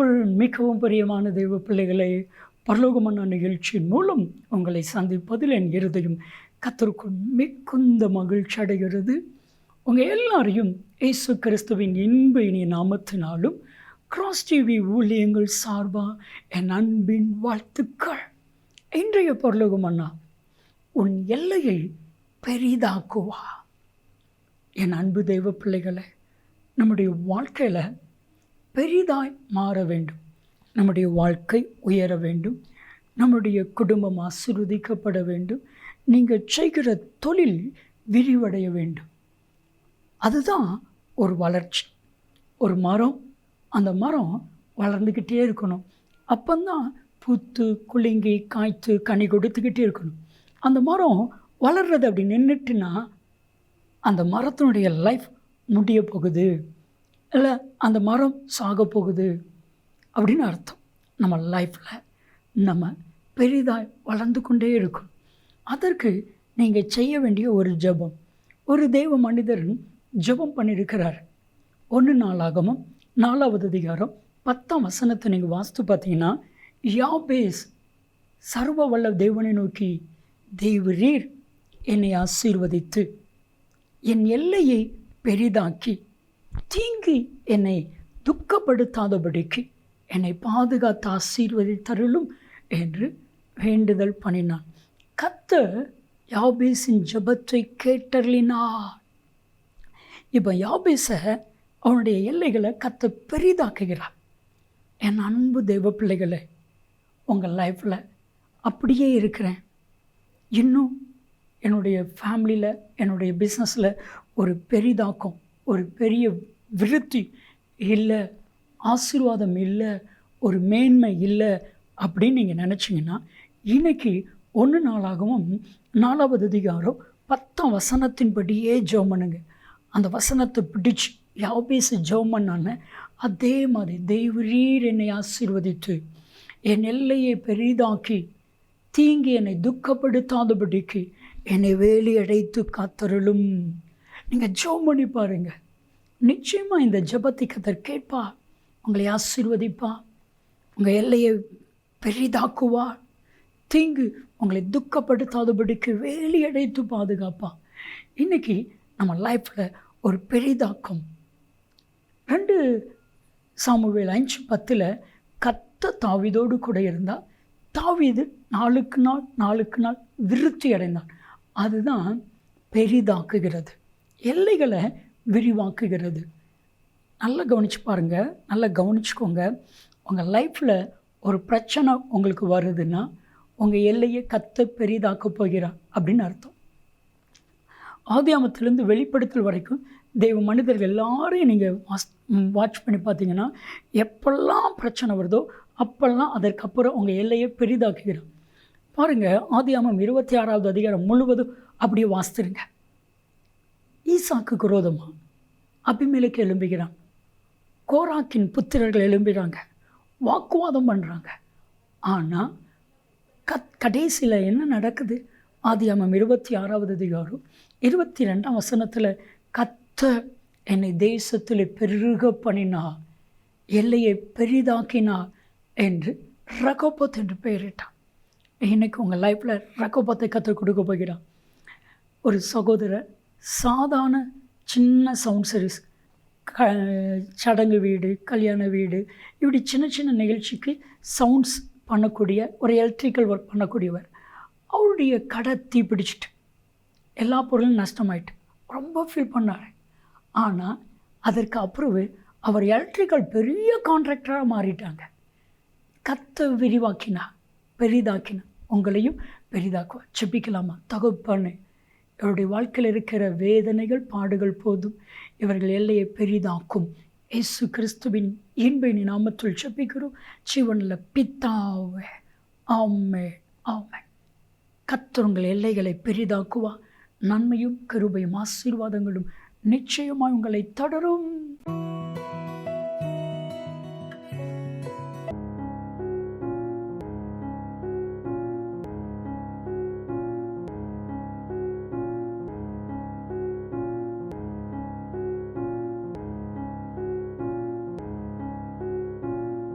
கர்த்தருக்குள் மிகவும் பிரியமான தெய்வ பிள்ளைகளை பரலோகமான நிகழ்ச்சியின் மூலம் உங்களை சந்திப்பதில் என் இருதயம் கத்தருக்குள் மிகுந்த மகிழ்ச்சி அடைகிறது. உங்கள் எல்லாரையும் இயேசு கிறிஸ்துவின் இன்ப இனிய நாமத்தினாலும் கிராஸ் டிவி ஊழியங்கள் சார்பாக என் அன்பின் வாழ்த்துக்கள். இன்றைய பரலோகம் அண்ணா உன் எல்லையை பெரிதாக்குவா? என் அன்பு தெய்வ பிள்ளைகளை நம்முடைய வாழ்க்கையில் பெரிதாய் மாற வேண்டும். நம்முடைய வாழ்க்கை உயர வேண்டும். நம்முடைய குடும்பம் ஆசிர்வதிக்கப்பட வேண்டும். நீங்கள் செய்கிற தொழில் விரிவடைய வேண்டும். அதுதான் ஒரு வளர்ச்சி. ஒரு மரம் அந்த மரம் வளர்ந்துக்கிட்டே இருக்கணும். அப்போந்தான் பூத்து குலுங்கி காய்த்து கனி கொடுத்துக்கிட்டே இருக்கணும். அந்த மரம் வளர்றது அப்படி நின்றுட்டுனா அந்த மரத்தினுடைய லைஃப் முடிய போகுது. இல்லை அந்த மரம் சாக போகுது அப்படின்னு அர்த்தம். நம்ம லைஃப்பில் நம்ம பெரிதாக வளர்ந்து கொண்டே இருக்கும். அதற்கு நீங்கள் செய்ய வேண்டிய ஒரு ஜெபம். ஒரு தெய்வ மனிதர் ஜெபம் பண்ணியிருக்கிறார். ஒன்று நாளாகமும் நாலாவது அதிகாரம் பத்தாம் வசனத்தை நீங்கள் வாஸ்து பார்த்தீங்கன்னா யாபேஸ் சர்வ வல்ல தேவனை நோக்கி தேவரீர் என்னை ஆசீர்வதித்து என் எல்லையை பெரிதாக்கி தீங்கி என்னை துக்கப்படுத்தாதபடிக்கு என்னை பாதுகாத்து ஆசீர்வதித்தருளும் என்று வேண்டுதல் பண்ணினான். கத்த யாபேஸின் ஜபத்தை கேட்டர்லினார் இப்போ யாபேஸை அவனுடைய எல்லைகளை கத்த பெரிதாக்குகிறார். என் அன்பு தெய்வ பிள்ளைகளை உங்கள் லைஃப்பில் அப்படியே இருக்கிறேன். இன்னும் என்னுடைய ஃபேமிலியில் என்னுடைய பிஸ்னஸில் ஒரு பெரிதாக்கம். ஒரு பெரிய விருத்தி இல்லை ஆசீர்வாதம் இல்லை ஒரு மேன்மை இல்லை அப்படின்னு நீங்கள் நினச்சிங்கன்னா இன்றைக்கி ஒன்று நாளாகவும் நாலாவது அதிகாரம் பத்தாம் வசனத்தின்படியே ஜெபம் பண்ணுங்க. அந்த வசனத்தை பிடிச்சி யாபேசு ஜெபம் பண்ணான்னு அதே மாதிரி தெய்வரீர் என்னை ஆசீர்வதித்து என் எல்லையை பெரிதாக்கி தீங்கி என்னை துக்கப்படுத்தாதபடிக்கு என்னை வேலி அடைத்து காத்தருளும். நீங்கள் ஜோம் பண்ணி பாருங்கள் நிச்சயமாக இந்த ஜபத்தை கதர் கேட்பா. உங்களை ஆசீர்வதிப்பா. உங்கள் எல்லையை பெரிதாக்குவா. தீங்கு உங்களை துக்கப்படுத்தாதபடிக்கு வேலியடைத்து பாதுகாப்பா. இன்றைக்கி நம்ம லைஃப்பில் ஒரு பெரிதாக்கம். ரெண்டு சாமுவேல் அஞ்சு பத்தில் கத்த தாவிதோடு கூட இருந்தால் தாவிது நாளுக்கு நாள் நாளுக்கு நாள் விருத்தி அடைந்தான் அதுதான் பெரிதாக்குகிறது. எல்லைகளை விரிவாக்குகிறது. நல்லா கவனிச்சு பாருங்கள் நல்லா கவனிச்சுக்கோங்க. உங்கள் லைஃப்பில் ஒரு பிரச்சனை உங்களுக்கு வருதுன்னா உங்கள் எல்லையை கத்த பெரிதாக்க போகிறார் அப்படின்னு அர்த்தம். ஆதியாமத்திலேருந்து வெளிப்படுத்தல் வரைக்கும் தெய்வ மனிதர்கள் எல்லாரையும் நீங்கள் வாஸ் வாட்ச் பண்ணி பார்த்தீங்கன்னா எப்பெல்லாம் பிரச்சனை வருதோ அப்போல்லாம் அதற்கப்புறம் உங்கள் எல்லையை பெரிதாக்குகிறோம் பாருங்கள் ஆதியாமம் இருபத்தி ஆறாவது அதிகாரம் முழுவதும் அப்படியே வாசித்துருங்க ஈசாக்கு குரோதமாக அபிமேலுக்கு எழும்புகிறான். கோராக்கின் புத்திரர்கள் எழும்புகிறாங்க. வாக்குவாதம் பண்ணுறாங்க ஆனால் கத் கடைசியில் என்ன நடக்குது? ஆதியாமம் இருபத்தி ஆறாவது அதிகாரம் இருபத்தி ரெண்டாம் வசனத்தில் கத்த என்னை தேசத்தில் பெருக பண்ணினா எல்லையை பெரிதாக்கினா என்று ரகோபத் என்று பெயரிட்டான். இன்னைக்கு உங்கள் லைஃப்பில் ரகோபத்தை கற்றுக் கொடுக்க போகிறான் ஒரு சகோதரர் சாதாரண சின்ன சவுண்ட் சர்வீஸ் க சடங்கு வீடு கல்யாண வீடு இப்படி சின்ன சின்ன நிகழ்ச்சிக்கு சவுண்ட்ஸ் பண்ணக்கூடிய ஒரு எலக்ட்ரிக்கல் ஒர்க் பண்ணக்கூடியவர். அவருடைய கடை தீ பிடிச்சிட்டு எல்லா பொருளும் நஷ்டமாயிட்டு ரொம்ப ஃபீல் பண்ணார். ஆனால் அதற்கு அப்புறவு அவர் எலக்ட்ரிக்கல் பெரிய கான்ட்ராக்டராக மாறிட்டாங்க. கத்தை விரிவாக்கினா பெரிதாக்கினா உங்களையும் பெரிதாக்குவா செப்பிக்கலாமா? தகப்பன்னு இவருடைய வாழ்க்கையில் இருக்கிற வேதனைகள் பாடுகள் போதும். இவர்கள் எல்லையை பெரிதாக்கும். இயேசு கிறிஸ்துவின் இன்பை நாமத்தில் செப்பிக்கிறோம் சிவனில் பித்தாவே ஆமே ஆமே கத்தருங்கள் எல்லைகளை பெரிதாக்குவா நன்மையும் கருபையும் ஆசீர்வாதங்களும் நிச்சயமாய் உங்களை தொடரும்.